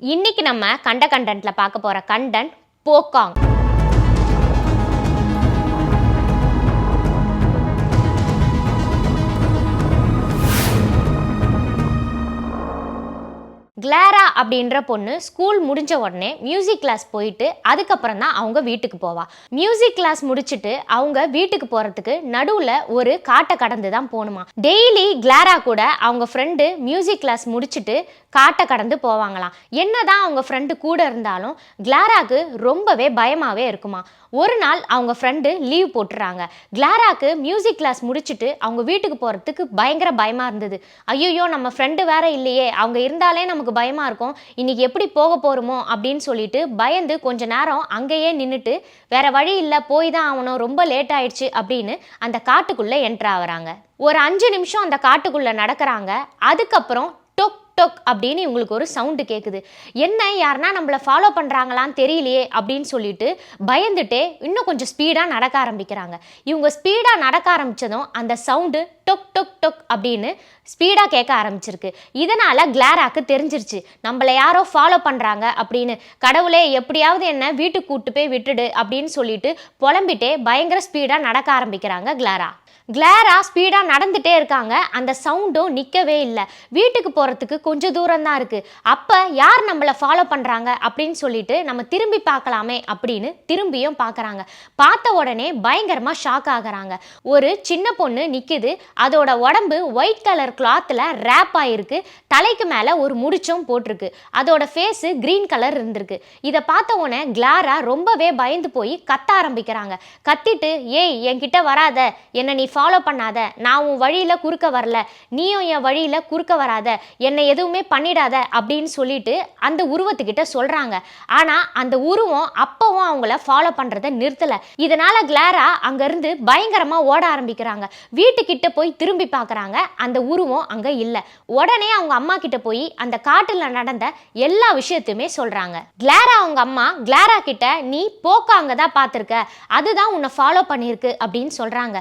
இன்னைக்கு நம்ம கண்ட கண்டென்ட்ல பார்க்க போற கண்டென்ட் போக்காங். கிளாரா அப்படின்ற பொண்ணு ஸ்கூல் முடிஞ்ச உடனே மியூசிக் கிளாஸ் போயிட்டு அதுக்கப்புறம் தான் அவங்க வீட்டுக்கு போவா. மியூசிக் கிளாஸ் முடிச்சுட்டு அவங்க வீட்டுக்கு போறதுக்கு நடுவில் ஒரு காட்டை கடந்து தான் போகணுமா டெய்லி கிளாரா கூட அவங்க ஃப்ரெண்டு மியூசிக் கிளாஸ் முடிச்சுட்டு காட்டை கடந்து போவாங்களாம். என்னதான் அவங்க ஃப்ரெண்டு கூட இருந்தாலும் கிளாராக்கு ரொம்பவே பயமாவே இருக்குமா. ஒரு நாள் அவங்க ஃப்ரெண்டு லீவ் போட்டுறாங்க. கிளாராக்கு மியூசிக் கிளாஸ் முடிச்சுட்டு அவங்க வீட்டுக்கு போகிறதுக்கு பயங்கர பயமாக இருந்தது. ஐயோ நம்ம ஃப்ரெண்டு வேற இல்லையே. அவங்க இருந்தாலே நமக்கு பயமாக இருக்கும். இன்றைக்கி எப்படி போக போகிறோமோ அப்படின்னு சொல்லிட்டு பயந்து கொஞ்ச நேரம் அங்கேயே நின்றுட்டு வேறு வழி இல்லை போய் தான் ஆகணும் ரொம்ப லேட் ஆயிடுச்சு அப்படின்னு அந்த காட்டுக்குள்ளே என்ட்ரு ஆகிறாங்க. ஒரு அஞ்சு நிமிஷம் அந்த காட்டுக்குள்ளே நடக்கிறாங்க. அதுக்கப்புறம் டொக் அப்படின்னு இவங்களுக்கு ஒரு சவுண்டு கேட்குது என்ன யாருன்னா நம்மளை ஃபாலோ பண்ணுறாங்களான்னு தெரியலையே அப்படின்னு சொல்லிட்டு பயந்துட்டே இன்னும் கொஞ்சம் ஸ்பீடாக நடக்க ஆரம்பிக்கிறாங்க. இவங்க ஸ்பீடாக நடக்க ஆரம்பித்ததும் அந்த சவுண்டு டொக் டொக் டொக் அப்படின்னு ஸ்பீடாக கேட்க ஆரம்பிச்சிருக்கு. இதனால் கிளாராக்கு தெரிஞ்சிருச்சு. நம்மளை யாரோ ஃபாலோ பண்ணுறாங்க அப்படின்னு. கடவுளே எப்படியாவது என்ன வீட்டுக்கு கூட்டு போய் விட்டுடு அப்படின்னு சொல்லிட்டு புலம்பிட்டே பயங்கர ஸ்பீடாக நடக்க ஆரம்பிக்கிறாங்க கிளாரா கிளாராக ஸ்பீடாக நடந்துகிட்டே இருக்காங்க. அந்த சவுண்டும் நிற்கவே இல்லை. வீட்டுக்கு போகிறதுக்கு கொஞ்சம் தூரம் தான் இருக்குது அப்போ யார் நம்மளை ஃபாலோ பண்ணுறாங்க அப்படின்னு சொல்லிட்டு நம்ம திரும்பி பார்க்கலாமே அப்படின்னு திரும்பியும் பார்க்குறாங்க. பார்த்த உடனே பயங்கரமாக ஷாக் ஆகுறாங்க. ஒரு சின்ன பொண்ணு நிற்குது அதோட உடம்பு ஒயிட் கலர் கிளாத்தில் ரேப் ஆகிருக்கு தலைக்கு மேலே ஒரு முடிச்சும் போட்டிருக்கு. அதோட ஃபேஸு க்ரீன் கலர் இருந்திருக்கு. இதை பார்த்த உடனே கிளாரா ரொம்பவே பயந்து போய் கத்த ஆரம்பிக்கிறாங்க. கத்திட்டு ஏய் என்கிட்ட வராத. என்னை நீ ஃபாலோ பண்ணாத. நான் உன் வழியில் குறுக்க வரல. நீயும் என் வழியில் குறுக்க வராத. என்னை எதுவுமே பண்ணிடாத அப்படின்னு சொல்லிட்டு அந்த உருவத்துக்கிட்ட சொல்கிறாங்க ஆனால் அந்த உருவம் அப்பவும் அவங்கள ஃபாலோ பண்ணுறதை நிறுத்தலை. இதனால் கிளாரா அங்கேருந்து பயங்கரமாக ஓட ஆரம்பிக்கிறாங்க. வீட்டுக்கிட்ட போய் திரும்பி பார்க்குறாங்க அந்த உருவம் அங்கே இல்லை. உடனே அவங்க அம்மா கிட்ட போய் அந்த காட்டில் நடந்த எல்லா விஷயத்தையுமே சொல்கிறாங்க கிளாரா அவங்க அம்மா கிளாரா கிட்ட நீ போக்காங்க தான் பார்த்துருக்க அதுதான் உன்னை ஃபாலோ பண்ணியிருக்கு அப்படின்னு சொல்கிறாங்க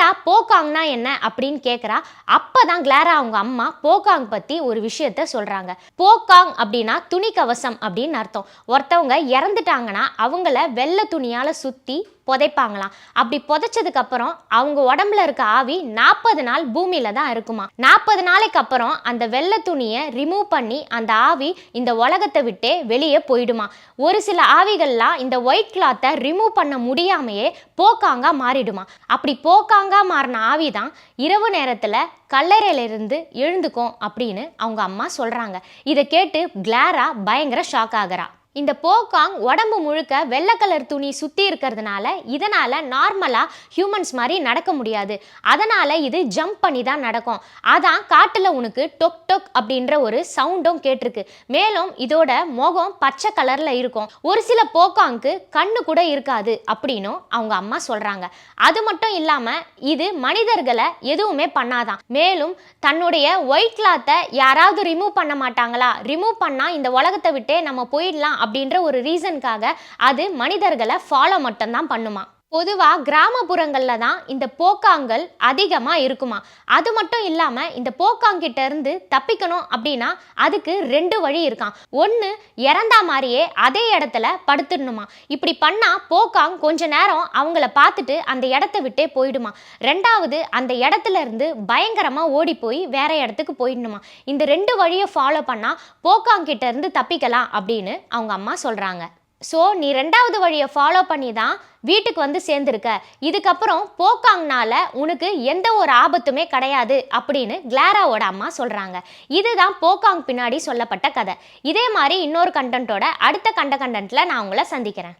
கிளாரா போக்காங்னா என்ன அப்படின்னு கேட்குறா அப்போ தான் கிளாரா அவங்க அம்மா போக்காங் பற்றி ஒரு விஷயத்த சொல்கிறாங்க போக்காங் அப்படின்னா துணி கவசம் அப்படின்னு அர்த்தம். ஒருத்தவங்க இறந்துட்டாங்கன்னா அவங்கள வெள்ளை துணியால் சுற்றி புதைப்பாங்களாம் அப்படி புதைச்சதுக்கு அப்புறம் அவங்க உடம்புல இருக்க ஆவி நாற்பது நாள் பூமியில தான் இருக்குமா? நாற்பது நாளைக்கு அப்புறம் அந்த வெள்ளை துணியை ரிமூவ் பண்ணி அந்த ஆவி இந்த உலகத்தை விட்டே வெளியே போயிடுமா? ஒரு சில ஆவிகள்லாம் இந்த ஒயிட் கிளாத்தை ரிமூவ் பண்ண முடியாமையே போக்காங்கா மாறிடுமா? அப்படி போக்காங்கா மாறின ஆவி தான் இரவு நேரத்தில் கல்லறையிலிருந்து எழுந்துக்கும் அப்படின்னு அவங்க அம்மா சொல்கிறாங்க இதை கேட்டு கிளாரா பயங்கர ஷாக் ஆகிறா. இந்த போக்காங் உடம்பு முழுக்க வெள்ளை கலர் துணி சுற்றி இருக்கிறதுனால இதனால் நார்மலாக ஹியூமன்ஸ் மாதிரி நடக்க முடியாது. அதனால் இது ஜம்ப் பண்ணி தான் நடக்கும். அதான் காட்டில் உனக்கு டொக் டொக் அப்படின்ற ஒரு சவுண்டும் கேட்டிருக்கு. மேலும் இதோட முகம் பச்சை கலரில் இருக்கும். ஒரு சில போக்காங்க்கு கண்ணு கூட இருக்காது அப்படின்னும் அவங்க அம்மா சொல்கிறாங்க அது மட்டும் இல்லாமல் இது மனிதர்களை எதுவுமே பண்ணாதான். மேலும் தன்னுடைய ஒயிட் கிளாத்தை யாராவது ரிமூவ் பண்ண மாட்டாங்களா? ரிமூவ் பண்ணால் இந்த உலகத்தை விட்டே நம்ம போயிடலாம் அப்படின்ற ஒரு ரீசனுக்காக அது மனிதர்களை ஃபாலோ மட்டும்தான் பண்ணுமா? பொதுவாக கிராமப்புறங்களில் தான் இந்த போக்காங்கள் அதிகமாக இருக்குமா? அது மட்டும் இல்லாமல் இந்த போக்காங்கிட்ட இருந்து தப்பிக்கணும் அப்படின்னா அதுக்கு ரெண்டு வழி இருக்கான் ஒன்று இறந்தா மாதிரியே அதே இடத்துல படுத்துடணுமா? இப்படி பண்ணால் போக்காங் கொஞ்ச நேரம் அவங்கள பார்த்துட்டு அந்த இடத்த விட்டே போயிடுமா? ரெண்டாவது அந்த இடத்துல இருந்து பயங்கரமாக ஓடி போய் வேற இடத்துக்கு போயிடணுமா? இந்த ரெண்டு வழியை ஃபாலோ பண்ணால் போக்காங்கிட்ட இருந்து தப்பிக்கலாம் அப்படின்னு அவங்க அம்மா சொல்கிறாங்க ஸோ நீ ரெண்டாவது வழியை ஃபாலோ பண்ணி தான் வீட்டுக்கு வந்து சேர்ந்துருக்க. இதுக்கப்புறம் போக்காங்னால உனக்கு எந்த ஒரு ஆபத்துமே கிடையாது அப்படின்னு கிளாராவோட அம்மா சொல்கிறாங்க இதுதான் போக்காங் பின்னாடி சொல்லப்பட்ட கதை. இதே மாதிரி இன்னொரு கண்டென்ட்டோட அடுத்த கண்ட கண்டென்ட்டில் நான் உங்களை சந்திக்கிறேன்.